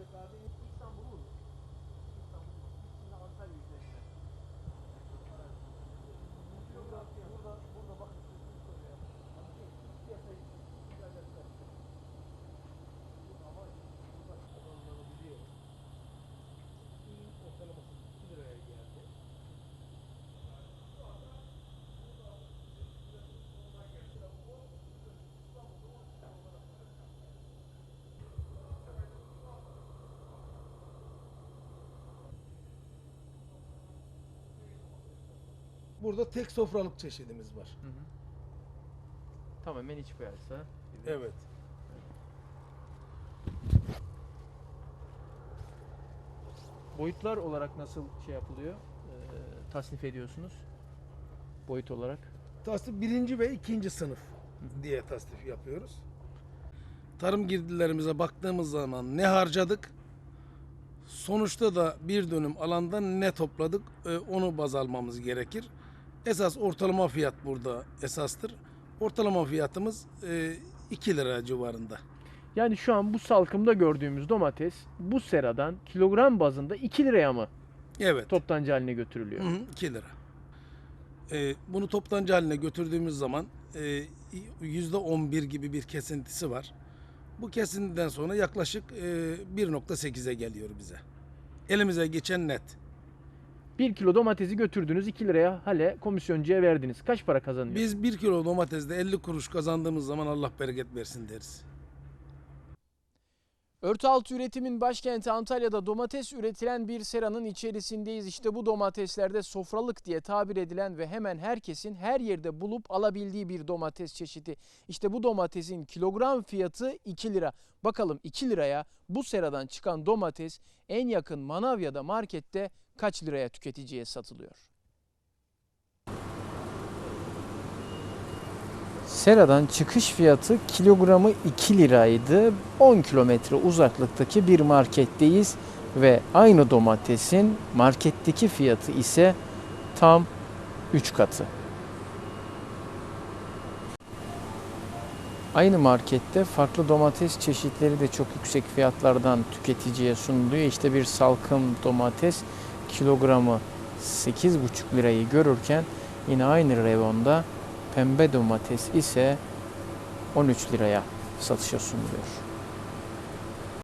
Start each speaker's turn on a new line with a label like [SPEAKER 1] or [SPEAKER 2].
[SPEAKER 1] Recep abi Burada
[SPEAKER 2] tek sofralık çeşidimiz var.
[SPEAKER 3] Hı hı. Tamamen iç piyasa.
[SPEAKER 2] Evet.
[SPEAKER 3] Boyutlar olarak nasıl şey yapılıyor? Ee, tasnif ediyorsunuz. Boyut olarak.
[SPEAKER 2] Tasnif birinci ve ikinci sınıf diye tasnif yapıyoruz. Tarım girdilerimize baktığımız zaman ne harcadık? Sonuçta da bir dönüm alandan ne topladık? e, Onu baz almamız gerekir. Esas ortalama fiyat burada esastır. Ortalama fiyatımız 2 lira civarında.
[SPEAKER 3] Yani şu an bu salkımda gördüğümüz domates bu seradan kilogram bazında 2 liraya mı
[SPEAKER 2] Evet.
[SPEAKER 3] toptancı haline götürülüyor?
[SPEAKER 2] Hı hı, 2 lira. Ee, bunu toptancı haline götürdüğümüz zaman e, yüzde 11 gibi bir kesintisi var. Bu kesintiden sonra yaklaşık e, 1.8'e geliyor bize. Elimize geçen net.
[SPEAKER 3] 1 kilo domatesi götürdünüz 2 liraya hale komisyoncuya verdiniz. Kaç para kazanıyor?
[SPEAKER 2] Biz 1 kilo domatesde 50 kuruş kazandığımız zaman Allah bereket versin deriz.
[SPEAKER 3] Örtü altı üretimin başkenti Antalya'da domates üretilen bir seranın içerisindeyiz. İşte bu domateslerde sofralık diye tabir edilen ve hemen herkesin her yerde bulup alabildiği bir domates çeşidi. İşte bu domatesin kilogram fiyatı 2 lira. Bakalım 2 liraya bu seradan çıkan domates en yakın Manavya'da markette kaç liraya tüketiciye satılıyor? Sera'dan çıkış fiyatı kilogramı 2 liraydı. 10 kilometre uzaklıktaki bir marketteyiz ve aynı domatesin marketteki fiyatı ise tam 3 katı. Aynı markette farklı domates çeşitleri de çok yüksek fiyatlardan tüketiciye sunuluyor. İşte bir salkım domates kilogramı 8,5 lirayı görürken yine aynı reyonda Pembe domates ise 13 liraya satışa sunuluyor.